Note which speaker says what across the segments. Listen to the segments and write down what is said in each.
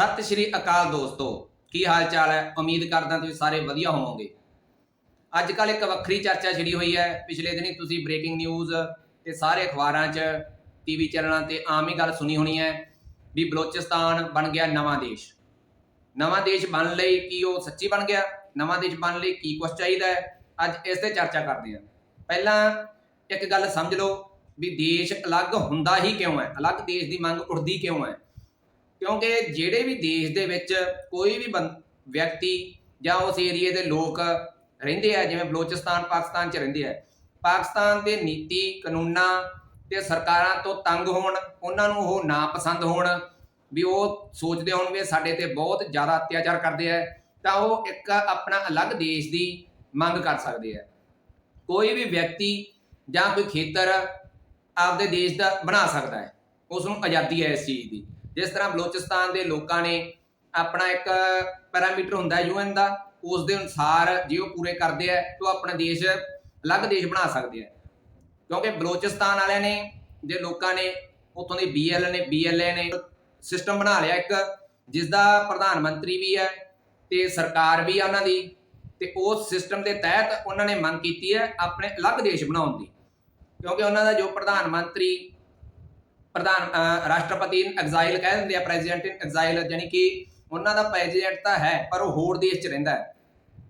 Speaker 1: ਸਤਿ ਸ਼੍ਰੀ ਅਕਾਲ ਦੋਸਤੋ, ਕੀ ਹਾਲ ਚਾਲ ਹੈ? ਉਮੀਦ ਕਰਦਾ ਤੁਸੀਂ ਸਾਰੇ ਵਧੀਆ ਹੋਵੋਗੇ। ਅੱਜ ਕੱਲ ਇੱਕ ਵੱਖਰੀ ਚਰਚਾ ਛਿੜੀ ਹੋਈ ਹੈ। ਪਿਛਲੇ ਦਿਨੀ ਤੁਸੀਂ ਬ੍ਰੇਕਿੰਗ ਨਿਊਜ਼ ਤੇ ਸਾਰੇ ਅਖਬਾਰਾਂ 'ਚ ਟੀਵੀ ਚੈਨਲਾਂ ਤੇ ਆਮ ਹੀ ਗੱਲ ਸੁਣੀ ਹੋਣੀ ਹੈ ਵੀ ਬਲੋਚਿਸਤਾਨ ਬਣ ਗਿਆ ਨਵਾਂ ਦੇਸ਼। ਨਵਾਂ ਦੇਸ਼ ਬਣ ਲਈ ਕੀ ਉਹ ਸੱਚੀ ਬਣ ਗਿਆ? ਨਵਾਂ ਦੇਸ਼ ਬਣਨ ਲਈ ਕੀ ਕੁਝ ਚਾਹੀਦਾ ਹੈ? ਅੱਜ ਇਸ ਤੇ ਚਰਚਾ ਕਰਦੇ ਹਾਂ। ਪਹਿਲਾਂ ਇੱਕ ਗੱਲ ਸਮਝ ਲਓ ਵੀ ਦੇਸ਼ ਅਲੱਗ ਹੁੰਦਾ ਹੀ ਕਿਉਂ ਹੈ? ਅਲੱਗ ਦੇਸ਼ ਦੀ ਮੰਗ ਉੱਠਦੀ ਕਿਉਂ ਹੈ? ਕਿਉਂਕਿ ਜਿਹੜੇ ਵੀ ਦੇਸ਼ ਦੇ ਵਿੱਚ ਕੋਈ ਵੀ ਬੰ- ਵਿਅਕਤੀ ਜਾਂ ਉਸ ਏਰੀਏ ਦੇ ਲੋਕ ਰਹਿੰਦੇ ਆ, ਜਿਵੇਂ ਬਲੋਚਿਸਤਾਨ, ਪਾਕਿਸਤਾਨ 'ਚ ਰਹਿੰਦੇ ਆ, ਪਾਕਿਸਤਾਨ ਦੇ ਨੀਤੀ, ਕਾਨੂੰਨਾਂ ਤੇ ਸਰਕਾਰਾਂ ਤੋਂ ਤੰਗ ਹੋਣ, ਉਹਨਾਂ ਨੂੰ ਉਹ ਨਾ ਪਸੰਦ ਹੋਣ, ਵੀ ਉਹ ਸੋਚਦੇ ਹੋਣ ਵੀ ਸਾਡੇ ਤੇ ਬਹੁਤ ਜ਼ਿਆਦਾ ਅਤਿਆਚਾਰ ਕਰਦੇ ਆ, ਤਾਂ ਉਹ ਇੱਕ ਆਪਣਾ ਅਲੱਗ ਦੇਸ਼ ਦੀ ਮੰਗ ਕਰ ਸਕਦੇ ਆ। ਕੋਈ ਵੀ ਵਿਅਕਤੀ ਜਾਂ ਕੋਈ ਖੇਤਰ ਆਪਦੇ ਦੇਸ਼ ਦਾ ਬਣਾ ਸਕਦਾ ਹੈ, ਉਸ ਨੂੰ ਆਜ਼ਾਦੀ ਹੈ ਇਸ ਚੀਜ਼ ਦੀ। ਜਿਸ ਤਰ੍ਹਾਂ ਬਲੋਚਿਸਤਾਨ ਦੇ ਲੋਕਾਂ ਨੇ ਆਪਣਾ ਇੱਕ ਪੈਰਾਮੀਟਰ ਹੁੰਦਾ ਹੈ ਯੂਐਨ ਦਾ, ਉਸ ਦੇ ਅਨੁਸਾਰ ਜੇ ਉਹ ਪੂਰੇ ਕਰਦੇ ਆ ਤਾਂ ਉਹ ਆਪਣਾ ਦੇਸ਼ ਅਲੱਗ ਦੇਸ਼ ਬਣਾ ਸਕਦੇ ਆ ਕਿਉਂਕਿ ਬਲੋਚਿਸਤਾਨ ਵਾਲਿਆਂ ਨੇ ਜੇ ਲੋਕਾਂ ਨੇ, ਉੱਥੋਂ ਦੇ ਬੀਐਲ ਨੇ ਬੀਐਲਏ ਨੇ ਸਿਸਟਮ ਬਣਾ ਲਿਆ ਇੱਕ ਜਿਸ ਦਾ ਪ੍ਰਧਾਨ ਮੰਤਰੀ ਵੀ ਹੈ ਤੇ ਸਰਕਾਰ ਵੀ ਆ ਉਹਨਾਂ ਦੀ, ਤੇ ਉਸ ਸਿਸਟਮ ਦੇ ਤਹਿਤ ਉਹਨਾਂ ਨੇ ਮੰਗ ਕੀਤੀ ਹੈ ਆਪਣੇ ਅਲੱਗ ਦੇਸ਼ ਬਣਾਉਣ ਦੀ। ਕਿਉਂਕਿ ਉਹਨਾਂ ਦਾ ਜੋ ਪ੍ਰਧਾਨ ਮੰਤਰੀ ਪ੍ਰਧਾਨ ਰਾਸ਼ਟਰਪਤੀ ਇਨ ਐਗਜ਼ਾਈਲ ਕਹਿ ਦਿੰਦੇ ਆ ਪ੍ਰੈਜ਼ੀਡੈਂਟ ਇਨ ਐਗਜ਼ਾਈਲ ਯਾਨੀ ਕਿ ਉਹਨਾਂ ਦਾ ਪ੍ਰੈਜ਼ੀਡੈਂਟ ਤਾਂ ਹੈ, ਪਰ ਉਹ ਹੋਰ ਦੇਸ਼ 'ਚ ਰਹਿੰਦਾ ਹੈ।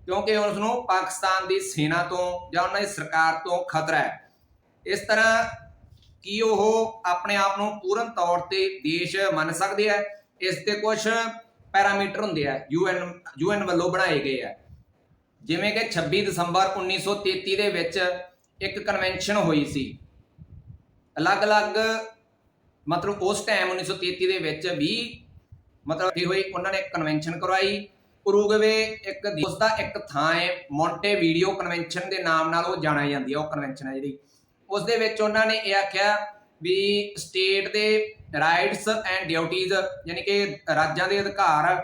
Speaker 1: ਕਿਉਂਕਿ ਉਸ ਨੂੰ ਪਾਕਿਸਤਾਨ ਦੀ ਸੈਨਾ ਤੋਂ ਜਾਂ ਉਹਨਾਂ ਦੀ ਸਰਕਾਰ ਤੋਂ ਖਤਰਾ ਹੈ। ਇਸ ਤਰ੍ਹਾਂ ਕੀ ਉਹ ਆਪਣੇ ਆਪ ਨੂੰ ਪੂਰਨ ਤੌਰ ਤੇ ਦੇਸ਼ ਮੰਨ ਸਕਦੇ ਆ? ਇਸ ਤੇ ਕੁਝ ਪੈਰਾਮੀਟਰ ਹੁੰਦੇ ਆ ਯੂਐਨ ਯੂਐਨ ਵੱਲੋਂ ਬਣਾਏ ਗਏ ਆ। ਜਿਵੇਂ ਕਿ 26 ਦਸੰਬਰ 1933 ਦੇ ਵਿੱਚ ਇੱਕ ਕਨਵੈਨਸ਼ਨ ਹੋਈ ਸੀ। ਅਲੱਗ-ਅਲੱਗ ਮਤਲਬ ਉਸ ਟਾਈਮ 1933 ਦੇ ਵਿੱਚ ਵੀ ਮਤਲਬ ਇਹ ਹੋਈ, ਉਹਨਾਂ ਨੇ ਕਨਵੈਨਸ਼ਨ ਕਰਵਾਈ। ਉਰੂਗਵੇ ਇੱਕ ਉਸ ਦਾ ਇੱਕ ਥਾਂ ਹੈ ਮੌਂਟੇ ਵੀਡੀਓ ਕਨਵੈਨਸ਼ਨ ਦੇ ਨਾਮ ਨਾਲ ਉਹ ਜਾਣਿਆ ਜਾਂਦੀ ਹੈ ਉਹ ਕਨਵੈਨਸ਼ਨ ਹੈ ਜਿਹੜੀ। ਉਸ ਦੇ ਵਿੱਚ ਉਹਨਾਂ ਨੇ ਇਹ ਆਖਿਆ ਵੀ ਸਟੇਟ ਦੇ ਰਾਈਟਸ ਐਂਡ ਡਿਊਟੀਜ਼ ਯਾਨੀ ਕਿ ਰਾਜਾਂ ਦੇ ਅਧਿਕਾਰ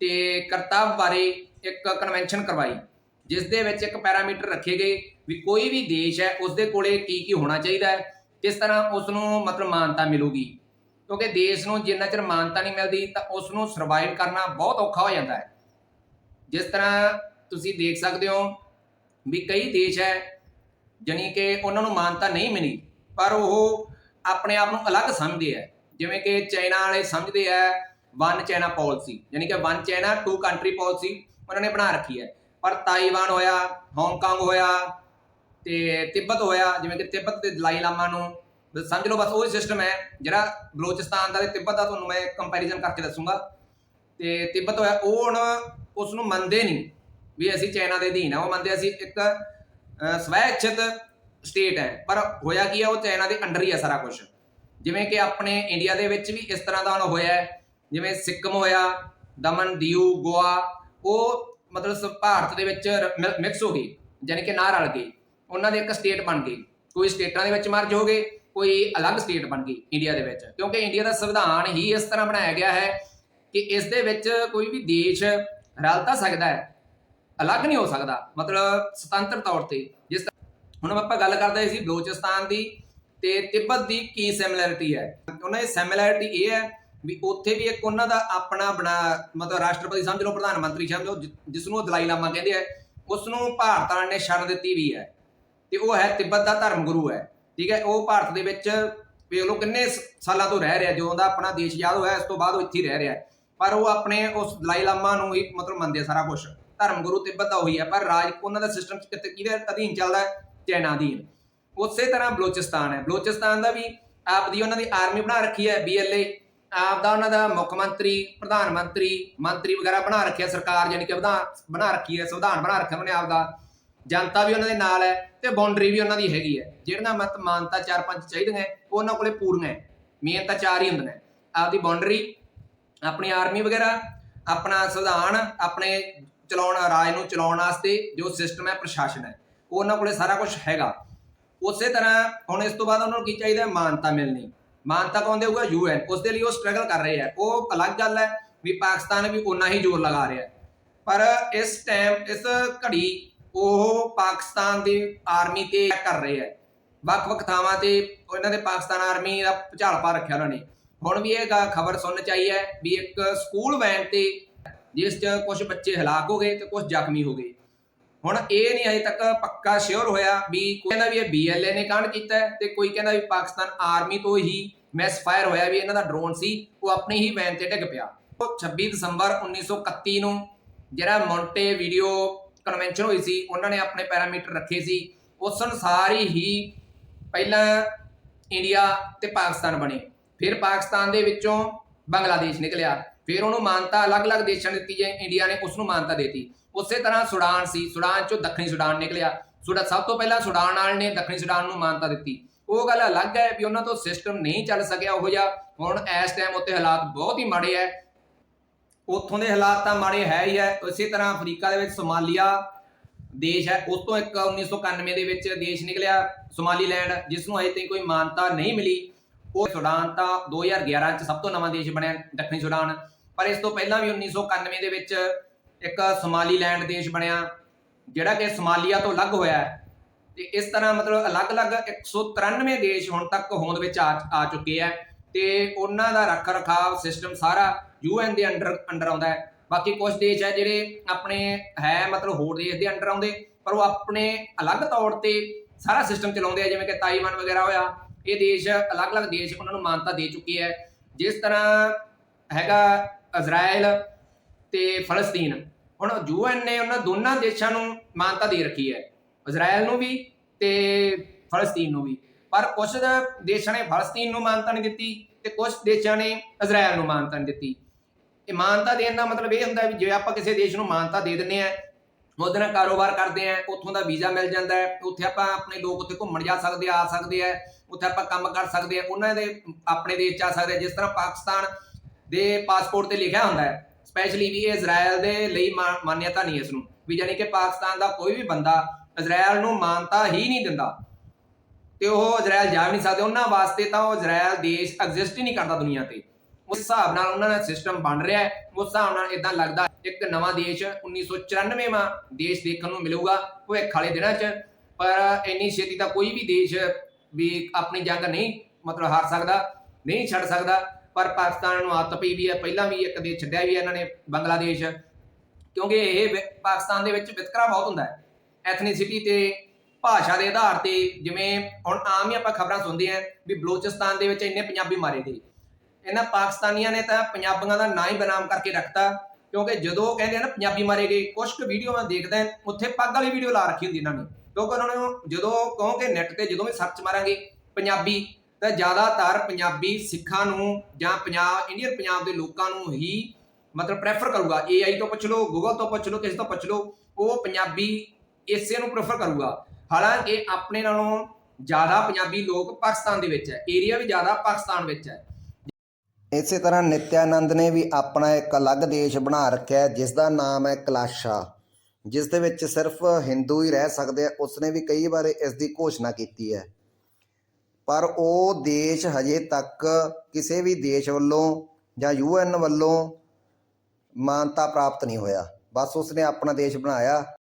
Speaker 1: ਤੇ ਕਰਤੱਵ ਬਾਰੇ ਇੱਕ ਕਨਵੈਨਸ਼ਨ ਕਰਵਾਈ। ਜਿਸ ਦੇ ਵਿੱਚ ਇੱਕ ਪੈਰਾਮੀਟਰ ਰੱਖੇ ਗਏ ਵੀ ਕੋਈ ਵੀ ਦੇਸ਼ ਹੈ ਉਸ ਦੇ ਕੋਲੇ ਕੀ ਕੀ ਹੋਣਾ ਚਾਹੀਦਾ ਹੈ। ਕਿਸ ਤਰ੍ਹਾਂ ਉਸ ਨੂੰ ਮਤਲਬ ਮਾਨਤਾ ਮਿਲੂਗੀ? ਕਿਉਂਕਿ ਦੇਸ਼ ਨੂੰ ਜਿੰਨਾ ਚਿਰ ਮਾਨਤਾ ਨਹੀਂ ਮਿਲਦੀ, ਤਾਂ ਉਸ ਨੂੰ ਸਰਵਾਈਵ ਕਰਨਾ ਬਹੁਤ ਔਖਾ ਹੋ ਜਾਂਦਾ ਹੈ। ਜਿਸ ਤਰ੍ਹਾਂ ਤੁਸੀਂ ਦੇਖ ਸਕਦੇ ਹੋ ਵੀ ਕਈ ਦੇਸ਼ ਹੈ, ਜਾਣੀ ਕਿ ਉਹਨਾਂ ਨੂੰ ਮਾਨਤਾ ਨਹੀਂ ਮਿਲੀ, ਪਰ ਉਹ ਆਪਣੇ ਆਪ ਨੂੰ ਅਲੱਗ ਸਮਝਦੇ ਆ ਜਿਵੇਂ ਕਿ ਚਾਈਨਾ ਵਾਲੇ ਸਮਝਦੇ ਆ ਵਨ ਚਾਈਨਾ ਪਾਲਿਸੀ ਯਾਨੀ ਕਿ one China two country policy ਉਹਨਾਂ ਨੇ ਬਣਾ ਰੱਖੀ ਹੈ। ਪਰ ਤਾਈਵਾਨ ਹੋਇਆ ਹਾਂਗਕਾਂਗ ਹੋਇਆ ਤੇ ਤਿੱਬਤ ਹੋਇਆ ਜਿਵੇਂ ਕਿ ਤਿੱਬਤ ਦੇ ਦਲਾਈ ਲਾਮਾ ਨੂੰ ਸਮਝ ਲਓ ਬਸ ਉਹ ਸਿਸਟਮ ਹੈ ਜਿਹੜਾ ਬਲੋਚਿਸਤਾਨ ਦਾ ਤੇ ਤਿੱਬਤ ਦਾ ਤੁਹਾਨੂੰ ਮੈਂ ਕੰਪੈਰੀਜ਼ਨ ਕਰਕੇ ਦੱਸੂਗਾ। ਤੇ ਤਿੱਬਤ ਹੋਇਆ ਉਹ ਹੁਣ ਉਸ ਨੂੰ ਮੰਨਦੇ ਨਹੀਂ ਵੀ ਅਸੀਂ ਚਾਈਨਾ ਦੇ ਅਧੀਨ ਆ ਉਹ ਮੰਨਦੇ ਅਸੀਂ ਇੱਕ ਅਹ, ਸਵੈ ਇੱਛਤ ਸਟੇਟ ਹੈ ਪਰ ਹੋਇਆ ਕੀ ਹੈ ਉਹ ਚਾਈਨਾ ਦੇ ਅੰਡਰ ਹੀ ਹੈ ਸਾਰਾ ਕੁਝ ਜਿਵੇਂ ਕਿ ਆਪਣੇ ਇੰਡੀਆ ਦੇ ਵਿੱਚ ਵੀ ਇਸ ਤਰ੍ਹਾਂ ਦਾ ਹੁਣ ਹੋਇਆ ਜਿਵੇਂ ਸਿੱਕਮ ਹੋਇਆ ਦਮਨ ਦਿਊ ਗੋਆ ਉਹ ਮਤਲਬ ਸ- ਭਾਰਤ ਦੇ ਵਿੱਚ ਮਿਕਸ ਹੋ ਗਈ ਯਾਨੀ ਕਿ ਨਾ ਰਲ ਗਈ। ਉਹਨਾਂ ਦੇ ਇੱਕ ਸਟੇਟ ਬਣ ਗਈ। ਕੋਈ ਸਟੇਟਾਂ ਦੇ ਵਿੱਚ ਮਰਜ ਹੋ ਗਏ ਕੋਈ ਅਲੱਗ ਸਟੇਟ ਬਣ ਗਈ ਇੰਡੀਆ ਦੇ ਵਿੱਚ। ਕਿਉਂਕਿ ਇੰਡੀਆ ਦਾ ਸੰਵਿਧਾਨ ਹੀ ਇਸ ਤਰ੍ਹਾਂ ਬਣਾਇਆ ਗਿਆ ਹੈ ਕਿ ਇਸ ਦੇ ਵਿੱਚ ਕੋਈ ਵੀ ਦੇਸ਼ ਰਲ ਤਾਂ ਸਕਦਾ ਹੈ, ਅਲੱਗ ਨਹੀਂ ਹੋ ਸਕਦਾ। ਮਤਲਬ ਸੁਤੰਤਰ ਤੌਰ ਤੇ ਜਿਸ ਹੁਣ ਆਪਾਂ ਗੱਲ ਕਰਦੇ ਸੀ ਬਲੋਚਿਸਤਾਨ ਦੀ ਤੇ ਤਿੱਬਤ ਦੀ ਕੀ ਸਿਮਿਲੈਰਿਟੀ ਹੈ। ਉਹਨਾਂ ਦੀ ਸਿਮਿਲੈਰਿਟੀ ਇਹ ਹੈ ਵੀ ਉੱਥੇ ਵੀ ਇੱਕ ਉਹਨਾਂ ਦਾ ਆਪਣਾ ਬਣਾ ਮਤਲਬ ਰਾਸ਼ਟਰਪਤੀ ਸਮਝ ਲਓ, ਪ੍ਰਧਾਨ ਮੰਤਰੀ ਸਮਝ ਲਓ, ਜਿ- ਜਿਸ ਨੂੰ ਦਲਾਈ ਲਾਮਾ ਕਹਿੰਦੇ ਆ ਉਸ ਨੂੰ ਭਾਰਤ ਵਾਲਿਆਂ ਨੇ ਸ਼ਰਨ ਦਿੱਤੀ ਵੀ ਹੈ। ਤੇ ਉਹ ਹੈ ਤਿੱਬਤ ਦਾ ਧਰਮ ਗੁਰੂ ਹੈ, ਠੀਕ ਹੈ? ਉਹ ਭਾਰਤ ਦੇ ਵਿੱਚ ਵੇਖ ਲਓ ਕਿੰਨੇ ਸਾਲਾਂ ਤੋਂ ਰਹਿ ਰਿਹਾ ਜਦੋਂ ਦਾ ਆਪਣਾ ਦੇਸ਼ ਆਜ਼ਾਦ ਹੋਇਆ, ਇਸ ਤੋਂ ਬਾਅਦ ਉਹ ਇੱਥੇ ਰਹਿ ਰਿਹਾ ਪਰ ਉਹ ਆਪਣੇ ਉਸ ਦਲਾਈ ਲਾਮਾ ਨੂੰ ਹੀ ਮਤਲਬ ਮੰਨਦੇ ਸਾਰਾ ਕੁਝ ਧਰਮ ਗੁਰੂ ਤਿੱਬਤ ਦਾ ਉਹੀ ਹੈ, ਪਰ ਰਾਜ, ਉਹਨਾਂ ਦਾ ਸਿਸਟਮ ਕਿਤੇ ਕਿਹਦੇ ਅਧੀਨ ਚੱਲਦਾ ਚੈਨਾ ਅਧੀਨ। ਉਸੇ ਤਰ੍ਹਾਂ ਬਲੋਚਿਸਤਾਨ ਹੈ। ਬਲੋਚਿਸਤਾਨ ਦਾ ਵੀ ਆਪ ਦੀ ਉਹਨਾਂ ਦੀ ਆਰਮੀ ਬਣਾ ਰੱਖੀ ਹੈ ਬੀਐਲਏ ਆਪ ਦਾ ਉਹਨਾਂ ਦਾ ਮੁੱਖ ਮੰਤਰੀ, ਪ੍ਰਧਾਨ ਮੰਤਰੀ ਮੰਤਰੀ ਵਗੈਰਾ ਬਣਾ ਰੱਖਿਆ, ਸਰਕਾਰ ਯਾਨੀ ਕਿ ਵਿਧਾਨ ਬਣਾ ਰੱਖੀ ਹੈ, ਸੰਵਿਧਾਨ ਬਣਾ ਰੱਖਿਆ ਉਹਨੇ ਆਪ ਦਾ। ਜਨਤਾ ਵੀ ਉਹਨਾਂ ਦੇ ਨਾਲ ਹੈ ਤੇ ਬਾਉਂਡਰੀ ਵੀ ਉਹਨਾਂ ਦੀ ਹੈਗੀ ਹੈ। ਜਿਹੜੀਆਂ ਮਤ ਮਾਨਤਾ ਚਾਰ ਪੰਜ ਚਾਹੀਦੀਆਂ ਉਹ ਉਹਨਾਂ ਕੋਲੇ ਪੂਰੀਆਂ ਹੈ। ਮੇਨ ਤਾਂ ਚਾਰ ਹੀ ਹੁੰਦੀਆਂ ਆਪਦੀ ਬਾਉਂਡਰੀ ਆਪਣੀ ਆਰਮੀ ਵਗੈਰਾ, ਆਪਣਾ ਸੰਵਿਧਾਨ, ਆਪਣੇ ਚਲਾਉਣ, ਰਾਜ ਨੂੰ ਚਲਾਉਣ ਵਾਸਤੇ ਜੋ ਸਿਸਟਮ ਹੈ, ਪ੍ਰਸ਼ਾਸਨ ਹੈ, ਉਹ ਉਹਨਾਂ ਕੋਲੇ ਸਾਰਾ ਕੁਝ ਹੈਗਾ। ਉਸੇ ਤਰ੍ਹਾਂ ਹੁਣ ਇਸ ਤੋਂ ਬਾਅਦ ਉਹਨਾਂ ਨੂੰ ਕੀ ਚਾਹੀਦਾ ਹੈ? ਮਾਨਤਾ ਮਿਲਣੀ। ਮਾਨਤਾ ਕੌਣ ਦੇਊਗਾ? ਯੂਐਨ ਉਸ ਦੇ ਲਈ ਉਹ ਸਟਰਗਲ ਕਰ ਰਹੇ ਹੈ। ਉਹ ਅਲੱਗ ਗੱਲ ਹੈ ਵੀ ਪਾਕਿਸਤਾਨ ਵੀ ਉਨਾ ਹੀ ਜ਼ੋਰ ਲਗਾ ਰਿਹਾ ਪਰ ਇਸ ਟਾਈਮ ਇਸ ਘੜੀ ਉਹ ਪਾਕਿਸਤਾਨ ਦੀ ਆਰਮੀ ਤੇ ਕਰ ਰਹੇ ਹੈ ਵੱਖ-ਵੱਖ ਥਾਵਾਂ ਤੇ ਇਹਨਾਂ ਦੇ ਪਾਕਿਸਤਾਨ ਆਰਮੀ ਦਾ ਭੁਚਾਲ ਪਾ ਰੱਖਿਆ ਉਹਨਾਂ ਨੇ। ਹੁਣ ਵੀ ਇਹ ਖਬਰ ਸੁਣਨ ਆਈ ਹੈ ਵੀ ਇੱਕ ਸਕੂਲ ਵੈਨ ਤੇ, ਜਿਸ 'ਚ ਕੁਝ ਬੱਚੇ ਹਲਾਕ ਹੋ ਗਏ ਤੇ ਕੁਝ ਜ਼ਖਮੀ ਹੋ ਗਏ। ਹੁਣ ਇਹ ਨਹੀਂ ਅਜੇ ਤੱਕ ਪੱਕਾ ਸ਼ੋਰ ਹੋਇਆ ਵੀ ਕੋਈ ਕਹਿੰਦਾ ਵੀ ਇਹ ਬੀਐਲਏ ਨੇ ਕਾਂਡ ਕੀਤਾ ਤੇ ਕੋਈ ਕਹਿੰਦਾ ਵੀ ਪਾਕਿਸਤਾਨ ਆਰਮੀ ਤੋਂ ਹੀ ਮੈਸ ਫਾਇਰ ਹੋਇਆ ਵੀ ਇਹਨਾਂ ਦਾ ਡਰੋਨ ਸੀ, ਉਹ ਆਪਣੀ ਹੀ ਵੈਨ ਤੇ ਡਿੱਗ ਪਿਆ। ਉਹ 26 ਦਸੰਬਰ 1931 ਨੂੰ ਜਿਹੜਾ ਮੌਂਟੇ ਵੀਡੀਓ ਕਨਵੈਨਸ਼ਨ ਹੋਈ ਸੀ, ਉਹਨਾਂ ਨੇ ਆਪਣੇ ਪੈਰਾਮੀਟਰ ਰੱਖੇ ਸੀ। ਉਸ ਅਨੁਸਾਰ ਹੀ ਪਹਿਲਾਂ ਇੰਡੀਆ ਤੇ ਪਾਕਿਸਤਾਨ ਬਣੇ। ਫਿਰ ਪਾਕਿਸਤਾਨ ਦੇ ਵਿੱਚੋਂ ਬੰਗਲਾਦੇਸ਼ ਨਿਕਲਿਆ। ਫਿਰ ਉਹਨੂੰ ਮਾਨਤਾ ਅਲੱਗ-ਅਲੱਗ ਦੇਸ਼ਾਂ ਨੇ ਦਿੱਤੀ ਜੇ ਇੰਡੀਆ ਨੇ ਉਸ ਨੂੰ ਮਾਨਤਾ ਦਿੱਤੀ। ਉਸੇ ਤਰ੍ਹਾਂ ਸੁਡਾਨ ਸੀ, ਸੁਡਾਨ ਚੋਂ ਦੱਖਣੀ ਸੁਡਾਨ ਨਿਕਲਿਆ। ਸੁਡਾ, ਸਭ ਤੋਂ ਪਹਿਲਾਂ ਸੁਡਾਨ ਵਾਲੇ ਨੇ ਦੱਖਣੀ ਸੁਡਾਨ ਨੂੰ ਮਾਨਤਾ ਦਿੱਤੀ। ਉਹ ਗੱਲ ਅਲੱਗ ਹੈ ਵੀ ਉਹਨਾਂ ਤੋਂ ਸਿਸਟਮ ਨਹੀਂ ਚੱਲ ਸਕਿਆ, ਉਹ ਜਿਹਾ। ਹੁਣ ਇਸ ਟਾਈਮ ਉੱਤੇ ਹਾਲਾਤ ਬਹੁਤ ਹੀ ਮਾੜੇ ਹੈ। ਉੱਥੋਂ ਦੇ ਹਾਲਾਤ ਤਾਂ ਮਾੜੇ ਹੈ ਹੀ ਹੈ। ਇਸੇ ਤਰ੍ਹਾਂ ਅਫਰੀਕਾ ਦੇ ਵਿੱਚ ਸੋਮਾਲੀਆ ਦੇਸ਼ ਹੈ। ਉਸ ਤੋਂ ਇੱਕ 1991 ਦੇ ਵਿੱਚ ਦੇਸ਼ ਨਿਕਲਿਆ ਸੋਮਾਲੀਲੈਂਡ, ਜਿਸ ਨੂੰ ਅਜੇ ਤੱਕ ਕੋਈ ਮਾਨਤਾ ਨਹੀਂ ਮਿਲੀ। ਉਹ ਸੁਡਾਨ ਤਾਂ 2011 ਚ ਸਭ ਤੋਂ ਨਵਾਂ ਦੇਸ਼ ਬਣਿਆ, ਦੱਖਣੀ ਸੁਡਾਨ। ਪਰ ਇਸ ਤੋਂ ਪਹਿਲਾਂ ਵੀ 1991 ਦੇ ਵਿੱਚ ਇੱਕ ਸੋਮਾਲੀਲੈਂਡ ਦੇਸ਼ ਬਣਿਆ, ਜਿਹੜਾ ਕਿ ਸੋਮਾਲੀਆ ਤੋਂ ਅਲੱਗ ਹੋਇਆ ਹੈ। ਤੇ ਇਸ ਤਰ੍ਹਾਂ ਮਤਲਬ ਅਲੱਗ-ਅਲੱਗ 193 ਦੇਸ਼ ਹੁਣ ਤੱਕ ਹੋਂਦ ਵਿੱਚ ਆ ਆ ਚੁੱਕੇ ਆ ਤੇ ਉਹਨਾਂ ਦਾ ਰੱਖ ਰਖਾਵ ਸਿਸਟਮ ਸਾਰਾ ਯੂਐਨ ਦੇ ਅੰਡਰ ਅੰਡਰ ਆਉਂਦਾ ਹੈ। ਬਾਕੀ ਕੁਝ ਦੇਸ਼ ਹੈ ਜਿਹੜੇ ਆਪਣੇ ਹੈ, ਮਤਲਬ ਹੋਰ ਦੇਸ਼ ਦੇ ਅੰਡਰ ਆਉਂਦੇ, ਪਰ ਉਹ ਆਪਣੇ ਅਲੱਗ ਤੌਰ ਤੇ ਸਾਰਾ ਸਿਸਟਮ ਚਲਾਉਂਦੇ ਆ, ਜਿਵੇਂ ਕਿ ਤਾਈਵਾਨ ਵਗੈਰਾ ਹੋਇਆ। ਇਹ ਦੇਸ਼, ਅਲੱਗ-ਅਲੱਗ ਦੇਸ਼ ਉਹਨਾਂ ਨੂੰ ਮਾਨਤਾ ਦੇ ਚੁੱਕੀ ਹੈ। ਜਿਸ ਤਰ੍ਹਾਂ ਹੈਗਾ ਇਜ਼ਰਾਈਲ ਤੇ ਫਲਸਤੀਨ। ਹੁਣ ਯੂਐਨ ਨੇ ਉਹਨਾਂ ਦੋਨਾਂ ਦੇਸ਼ਾਂ ਨੂੰ ਮਾਨਤਾ ਦੇ ਰੱਖੀ ਹੈ। ਇਜ਼ਰਾਈਲ ਨੂੰ ਵੀ ਤੇ ਫਲਸਤੀਨ ਨੂੰ ਵੀ। ਪਰ ਕੁਝ ਦੇਸ਼ਾਂ ਨੇ ਫਲਸਤੀਨ ਨੂੰ ਮਾਨਤਾ ਨਹੀਂ ਦਿੱਤੀ ਤੇ ਕੁਝ ਦੇਸ਼ਾਂ ਨੇ ਇਜ਼ਰਾਈਲ ਨੂੰ ਮਾਨਤਾ ਨਹੀਂ ਦਿੱਤੀ। ਇਹ ਮਾਨਤਾ ਦੇਣ ਦਾ ਮਤਲਬ ਇਹ ਹੁੰਦਾ ਵੀ ਜੇ ਆਪਾਂ ਕਿਸੇ ਦੇਸ਼ ਨੂੰ ਮਾਨਤਾ ਦੇ ਦਿੰਨੇ ਆ ਉਹਦੇ ਨਾਲ ਕਾਰੋਬਾਰ ਕਰਦੇ ਆ ਉੱਥੋਂ ਦਾ ਵੀਜ਼ਾ ਮਿਲ ਜਾਂਦਾ ਹੈ, ਉੱਥੇ ਆਪਾਂ ਆਪਣੇ ਲੋਕ ਉੱਥੇ ਘੁੰਮਣ ਜਾ ਸਕਦੇ ਆ ਸਕਦੇ ਆ ਉੱਥੇ ਆਪਾਂ ਕੰਮ ਕਰ ਸਕਦੇ ਆ ਉਹਨਾਂ ਦੇ ਆਪਣੇ ਦੇਸ਼ ਚ ਆ ਸਕਦੇ ਆ ਜਿਸ ਤਰ੍ਹਾਂ ਪਾਕਿਸਤਾਨ ਦੇ ਪਾਸਪੋਰਟ ਤੇ ਲਿਖਿਆ ਹੁੰਦਾ ਹੈ ਸਪੈਸ਼ਲੀ ਵੀ ਇਹ ਇਜ਼ਰਾਈਲ ਦੇ ਲਈ ਮਾ- ਮਾਨਿਅਤਾ ਨਹੀਂ ਇਸ ਨੂੰ। ਵੀ ਯਾਨੀ ਕਿ ਪਾਕਿਸਤਾਨ ਦਾ ਕੋਈ ਵੀ ਬੰਦਾ ਇਜ਼ਰਾਈਲ ਨੂੰ ਮਾਨਤਾ ਹੀ ਨਹੀਂ ਦਿੰਦਾ। ਤੇ ਉਹ ਇਜ਼ਰਾਈਲ ਜਾ ਵੀ ਨਹੀਂ ਸਕਦੇ, ਉਹਨਾਂ ਵਾਸਤੇ ਤਾਂ ਉਹ ਇਜ਼ਰਾਈਲ ਦੇਸ਼ ਐਗਜ਼ਿਸਟ ਹੀ ਨਹੀਂ ਕਰਦਾ ਦੁਨੀਆ ਤੇ। ਉਸ ਹਿਸਾਬ ਨਾਲ ਉਹਨਾਂ ਦਾ ਸਿਸਟਮ ਬਣ ਰਿਹਾ ਹੈ। ਉਸ ਹਿਸਾਬ ਨਾਲ ਇਦਾਂ ਲੱਗਦਾ ਇੱਕ ਨਵਾਂ ਦੇਸ਼ 1994ਵਾਂ ਦੇਸ਼ ਦੇਖਣ ਨੂੰ ਮਿਲੂਗਾ ਭਵਿੱਖ ਵਾਲੇ ਦਿਨਾਂ 'ਚ। ਪਰ ਇੰਨੀ ਛੇਤੀ ਤਾਂ ਕੋਈ ਵੀ ਦੇਸ਼ ਵੀ ਆਪਣੀ ਜੰਗ ਨਹੀਂ, ਮਤਲਬ ਹਾਰ ਸਕਦਾ, ਨਹੀਂ ਛੱਡ ਸਕਦਾ। ਪਰ ਪਾਕਿਸਤਾਨ ਨੂੰ ਆਦਤ ਪਈ ਵੀ ਹੈ, ਪਹਿਲਾਂ ਵੀ ਇੱਕ ਦੇਸ਼ ਛੱਡਿਆ ਵੀ ਹੈ ਇਹਨਾਂ ਨੇ, ਬੰਗਲਾਦੇਸ਼। ਕਿਉਂਕਿ ਇਹ ਵਿ- ਪਾਕਿਸਤਾਨ ਦੇ ਵਿੱਚ ਵਿਤਕਰਾ ਬਹੁਤ ਹੁੰਦਾ ਹੈ। ਐਥਨੀਸਿਟੀ ਤੇ ਭਾਸ਼ਾ ਦੇ ਆਧਾਰ ਤੇ ਜਿਵੇਂ ਹੁਣ ਆਮ ਹੀ ਆਪਾਂ ਖਬਰਾਂ ਸੁਣਦੇ ਆਂ ਵੀ ਬਲੋਚਿਸਤਾਨ ਦੇ ਵਿੱਚ ਇੰਨੇ ਪੰਜਾਬੀ ਮਾਰੇ ਗਏ। ਇਹਨਾਂ ਪਾਕਿਸਤਾਨੀਆਂ ਨੇ ਤਾਂ ਪੰਜਾਬੀਆਂ ਦਾ ਨਾਂ ਹੀ ਬਨਾਮ ਕਰਕੇ ਰੱਖਤਾ, ਕਿਉਂਕਿ ਜਦੋਂ ਕਹਿੰਦੇ ਆ ਨਾ ਪੰਜਾਬੀ ਮਾਰੇ ਗਏ ਕੁਝ ਕੁ ਵੀਡੀਓ ਮੈਂ ਦੇਖਦਾ ਉੱਥੇ ਪੱਗ ਵਾਲੀ ਵੀਡੀਓ ਲਾ ਰੱਖੀ ਹੁੰਦੀ ਇਹਨਾਂ ਨੇ। ਕਿਉਂਕਿ ਉਹਨਾਂ ਨੂੰ ਜਦੋਂ ਕਹੋਗੇ ਨੈਟ ਤੇ ਜਦੋਂ ਵੀ ਸਰਚ ਮਾਰਾਂਗੇ ਪੰਜਾਬੀ, ਤਾਂ ਜ਼ਿਆਦਾਤਰ ਪੰਜਾਬੀ ਸਿੱਖਾਂ ਨੂੰ ਜਾਂ ਪੰਜਾਬ ਇੰਡੀਅਨ ਪੰਜਾਬ ਦੇ ਲੋਕਾਂ ਨੂੰ ਹੀ ਮਤਲਬ ਪ੍ਰੈਫਰ ਕਰੂਗਾ। AI ਤੋਂ ਪੁੱਛ ਲਓ, Google ਤੋਂ ਪੁੱਛ ਲਓ, ਕਿਸੇ ਤੋਂ ਪੁੱਛ ਲਓ, ਉਹ ਪੰਜਾਬੀ ਇਸੇ ਨੂੰ ਪ੍ਰੈਫਰ ਕਰੂਗਾ। ਹਾਲਾਂਕਿ ਆਪਣੇ ਨਾਲੋਂ ਜ਼ਿਆਦਾ ਪੰਜਾਬੀ ਲੋਕ ਪਾਕਿਸਤਾਨ ਦੇ ਵਿੱਚ ਹੈ। ਏਰੀਆ ਵੀ ਜ਼ਿਆਦਾ ਪਾਕਿਸਤਾਨ ਵਿੱਚ ਹੈ।
Speaker 2: ਇਸੇ ਤਰ੍ਹਾਂ ਨਿਤਿਆਨੰਦ ਨੇ ਵੀ ਆਪਣਾ ਇੱਕ ਅਲੱਗ ਦੇਸ਼ ਬਣਾ ਰੱਖਿਆ ਹੈ, ਜਿਸ ਦਾ ਨਾਮ ਹੈ ਕਲਾਸ਼ਾ। ਜਿਸ ਦੇ ਵਿੱਚ ਸਿਰਫ ਹਿੰਦੂ ਹੀ ਰਹਿ ਸਕਦੇ ਆ ਉਸਨੇ ਵੀ ਕਈ ਵਾਰ ਇਸ ਦੀ ਘੋਸ਼ਣਾ ਕੀਤੀ ਹੈ। ਪਰ ਉਹ ਦੇਸ਼ ਹਜੇ ਤੱਕ ਕਿਸੇ ਵੀ ਦੇਸ਼ ਵੱਲੋਂ ਜਾਂ ਯੂਐਨ ਵੱਲੋਂ ਮਾਨਤਾ ਪ੍ਰਾਪਤ ਨਹੀਂ ਹੋਇਆ। ਬਸ ਉਸਨੇ ਆਪਣਾ ਦੇਸ਼ ਬਣਾਇਆ।